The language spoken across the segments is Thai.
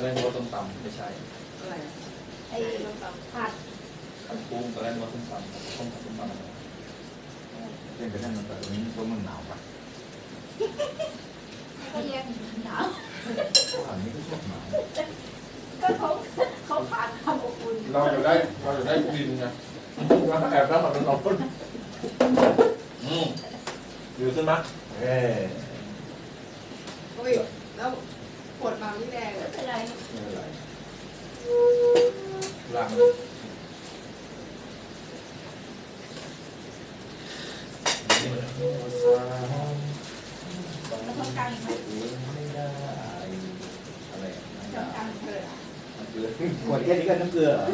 อนแรกนึกว่าต้มตำไม่ใช่อะไรอะไอ้ต้มตำผัดผัดกุ้งตอนแรกนึกว่าต้มตำต้มผัดต้มตำอะไรเป็นไปได้มันแต่ตรงนี้เพราะมันหนาวปะก็แยกหนาวอันนี้ก็ชอบหนาวก็เขาเขาผ่านความอบอุ่นเราอยู่ได้เราอยู่ได้ดินไงเราแอบนั่งมันนอนอืมอยู่ขึ้นมาเอ้ยโอ้ยแล้ว ปวดบางนี่แดงไม่เป็นไรไม่เป็นไรล้างแล้วต้องการอีกไหมไม่ได้อะไรต้องการเธอเกลือขวดแค่นี้ก็น้ำเกลือเหรอ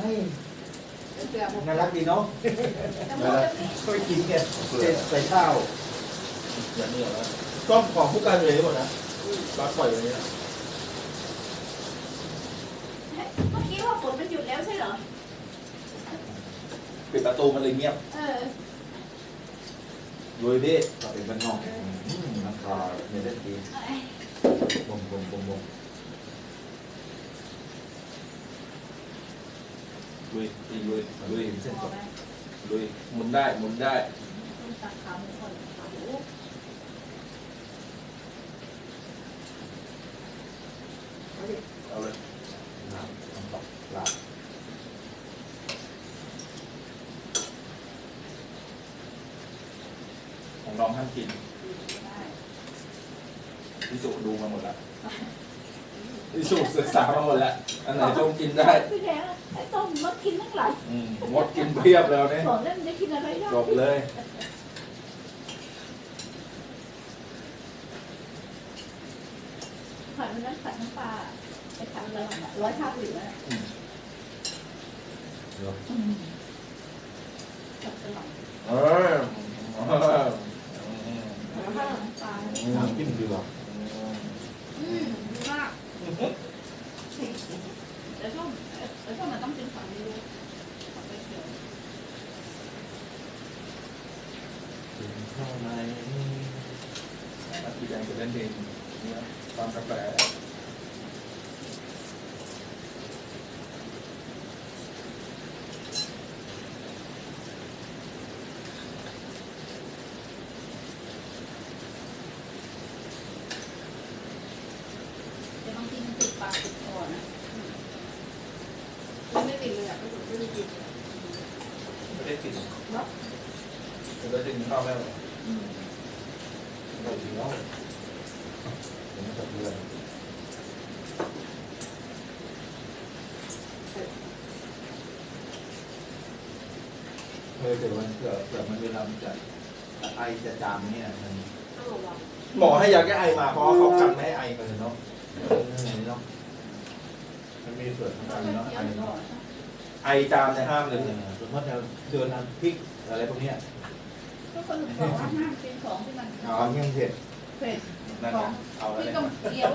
ใช่น่ารักดีเนาะช่วยกินแกใส่ข้าวเกลือนี่เหรอต้มของผู้การเลยหมดนะ รักปล่อยอย่างนี้นะเมื่อกี้ว่าฝนมันหยุดแล้วใช่เหรอ ปิดประตูมันเลยเงียบเออลุยดิเราเป็นบ้านนอกน้ำคาเนเธอร์ดีบงบงบงบงลุยตีลุยลุยเส้นพสอดไหมลุยหมุนได้หมุนได้ต้องตักขาหมูก่อนขาหมู เอาดิ เอาเลย น้ำน้ำตกลาบ ของ น้องห้ามกินได้พิสูจน์ดูมาหมดแล้วพิสูจน์ศึกษามาหมดแล้วอันไหนจงกินได้พี่แดงไอ้ต้มมดกินทั้งหลายอืมมดกินเพียบแล้วเนี่ยสอนแล้วมันจะกินอะไรได้จบเลยผัดมันนั้นผัดน้ำปลาไปทำแล้วร้อยห้าสิบแล้วเนาะผัดกระหล่ำเออเอออืม แล้วก็ น้ำปลาน้ำจิ้มเกลืออืมดีมากแต่ส้มแต่ส้มมันต้องเป็นฝั่งนี้ด้วยฝั่งไปเขียวกินข้าวในนักกีฬาจะเล่นเพลงเนี่ยฟังกาแฟแต่บางทีมันติดปากติดคอนะ มันไม่ติดเลยอะไม่ติดไม่ได้กินเลย ไม่ได้ กินเนาะได้กินข้าวแม่หรออืมเรากินแล้วผมจะเกลือเคยแต่วันเกิดเกิดมันเวลามันจะไอจะจามเนี่ยมันหมอให้ยาแก้ไอมาเพราะเขากันไม่ให้ไอเออเนาะเนาะมันมีส่วนสำต้คัอญเนาะไอเนาะ ไอจามเนี่ยห้ามเลยสมมติเราเดินน้ำพริกอะไรพวกเนี้ยก็คนถึงบอกว่าห้ามเป็นของที่มันของยังเผ็ดเผ็ดนั่นนะเอาอะไรที่ต้องเคี้ยว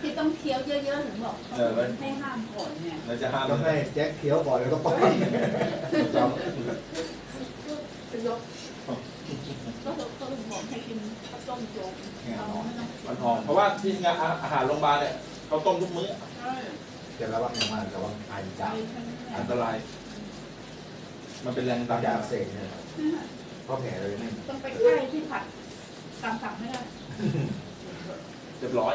ที่ต้องเคี้ยวเยอะๆถึงบอกให้ห้ามก่อนเนี่ยเราจะห้ามต้องให้แจ็คเคี้ยวก่อนแล้วก็ไปจเป็นยกก็ก็ถึงบอกให้กินข้าวต้มโจ๊กเอาไม่ต้องำมันหอมเพราะว่าที่งานอาหารโรงพยาบาลเนี่ยเขาต้มทุกมื้อใช่ จะระวังอย่างมากระวังไอใจจามฉันแหอัละนตราย มันเป็นแรงตาดันยาเสกเนี่ยเพราะแผลเลยนี่ต้องไปใกล้ที่ผัดตามสั่งไม่ได้เรียบร้อย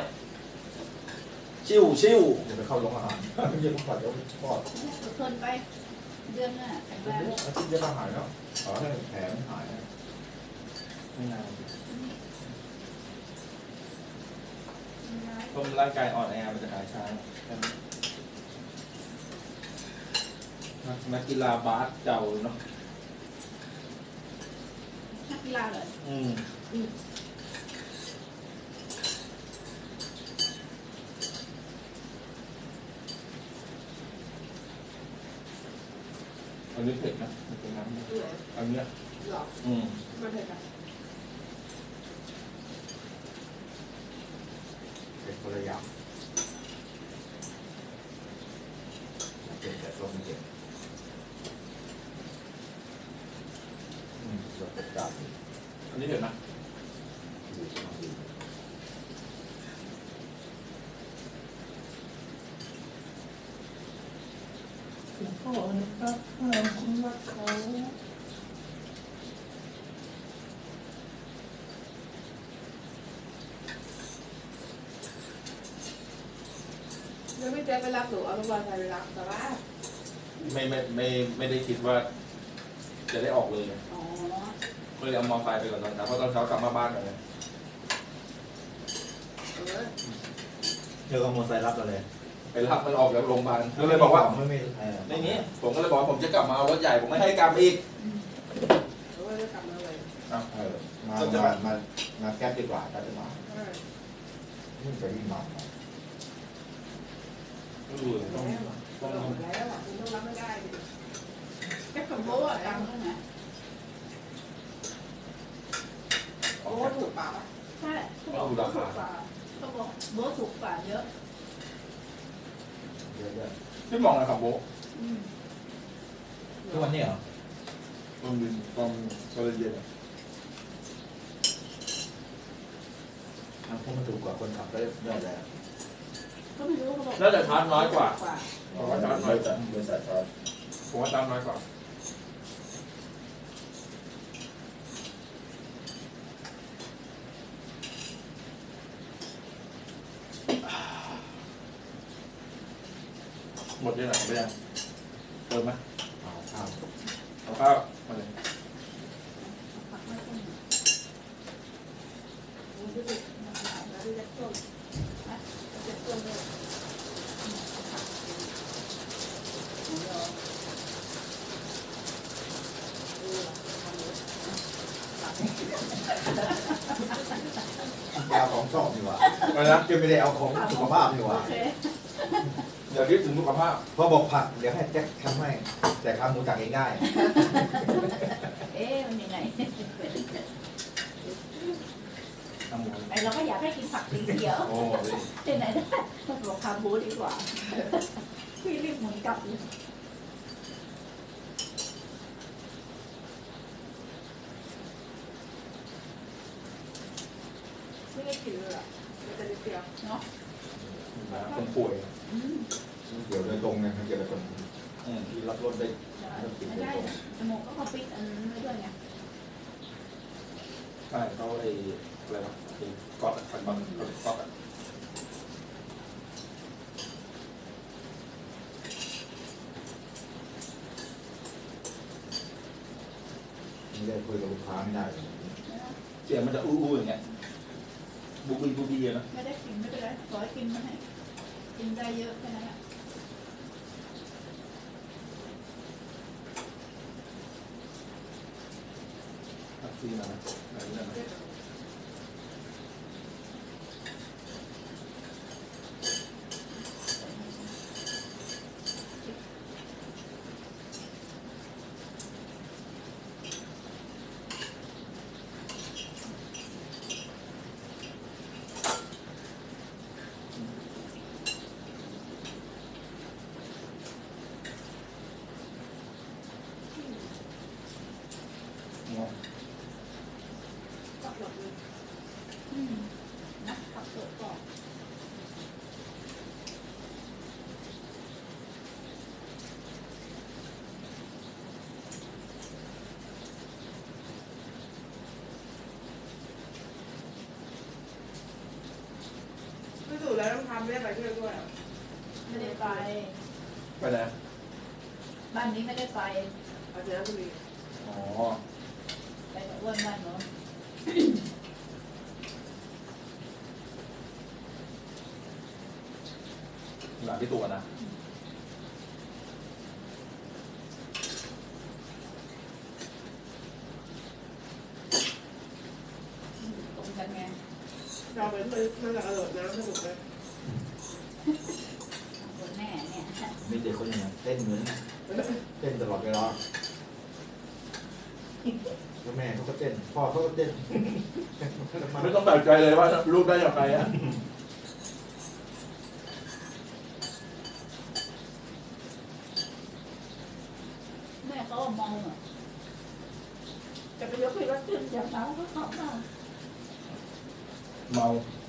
ชิวชิวจะไปเข้าโรงอาหารยังขอดยังทอดเกินไปเดือนน่ะแข็งแรงอาทิตย์จะมาหายแล้วขอให้แผลมันหายไม่นานต้มร่างกายอ่อนแอมันจะหายช้านัก นักกีฬาบาสเจ้าเนาะนักกีฬาเหรออืมอันนี้เผ็ดนะมันเป็นน้ำเหลืออันเนี้ยหรออืมมันเผ็ดอะเป็นคนละอย่างเจ็บแต่ตัวมันเจ็บอืมส่วนประกาศ อันนี้เผ็ดนะ อยู่ที่มันดี โอ้ยครับคุณรักเขาแล้วไม่เจ๊ไปรับหนูเอาลูกบอลไปรับแต่ว่าไม่ไม่ไม่ไม่ได้คิดว่า จะได้ออกเลยไงอ๋อก็เลยเอามอไซค์ไปก่อนตอนเช้าเพราะตอนเช้ากลับมาบ้านกันเลยเออเจอกับมอเตอร์ไซค์รับเราเลย ไปรับมันออกจากโรงพยาบาลก็เลยบอกว่าไม่ไม่เออในนี้ผมก็เลยบอกว่าผมจะกลับมาเอารถใหญ่ผมไม่ให้กลับอีกอืมเออจะกลับมาเลยเออมามามามาแก๊ปดีกว่าแก๊ปดีกว่าเออนี่ไปวิ่งมาก็ดูเลยต้องแล้วต้องแล้วอะคุณต้องรับไม่ได้ดิแค่กับโบ้อะตังค์เท่าไหร่โอ้ถูกเปล่าอะใช่เขาบอกโบ้ถูกกว่าเขาบอกโบ้ถูกกว่าเยอะเยอะพี่มองนะครับโบ๊ะอืมๆทุกวันนี้เหรอตอนตอนตอนเย็นอะทางพวกมันถูกกว่าคนขับได้เยอะเลยก็ไม่รู้เขาบอกน่าจะชาร์จน้อยกว่าถูกว่า ผมว่าชาร์จน้อยกว่าบริษัทชาร์จผมว่าชาร์จน้อยกว่า หมดยังไงไม่ยังเติมไหมเอาข้าวเอาข้าวมาเลยผักไม่ต้องคุณจะติดแล้วที่จะต้มจะต้นเลยหมูยอเออทำเลยเอาของชอบดีกว่าอะไรนะ จะไม่ได้เอาของสุขภาพดีกว่า โอเค อย่าคิดถึงสุขภาพ พอบอกผักเดี๋ยวให้แจ็คทำให้ แต่ขาหมูตักเองได้ เอ๊ะมันยังไงทำหมูไอเราก็อยากให้กินผักสีเขียวโอ้ยที่ไหนได้ต้องบอกคาบูดีกว่าพี่รีบหมุนกลับเลยไม่ได้กินเลยอะมันจะนิดเดียวเนาะ นะคนป่วยอืมเกี่ยวโดยตรงไงมันเกี่ยวโดยตรงอืมที่รับรถได้ไม่ได้จมูกก็เขาปิดอันนั้นไว้ด้วยไงใช่เขาไอ้อะไรวะไอ้ก๊อกอะก๊อกก๊อกก๊อกอะไม่ได้คุยกับลูกค้าไม่ได้เสียงมันจะอู้อู้อย่างเงี้ยบูบีบูบีอะนะไม่ได้กินไม่เป็นไรขอให้กินมาให้ กินได้เยอะแค่นั้นแหละแท็กซี่มาไหนเนี่ยนะ กลับหมดเลย อืมนะขับสดก่อน ไม่ถูกแล้วต้องทำไม่ได้ไปช่วยด้วยอะ ไม่ได้ไป ไปไหน บ้านนี้ไม่ได้ไปอาจจะบุรีอ๋อไปกับอ้วนบ้านโน้นหลานพี่ตัวนะตรงกันไงเราเป็นมันมันจะกระโดดน้ำสนุกเลย คนแม่เนี่ย มีเด็กคนหนึงอะเต้นเหมือน เต้นตลอดเวลาแล้วแม่เขาก็เต้น พ่อเขาก็เต้นไม่ต้องแปลกใจเลยว่าลูกได้จากใครอะแม่เขามองอะจะไปยกไปรถขึ้นจากน้ำก็เขาบ้างเมาเ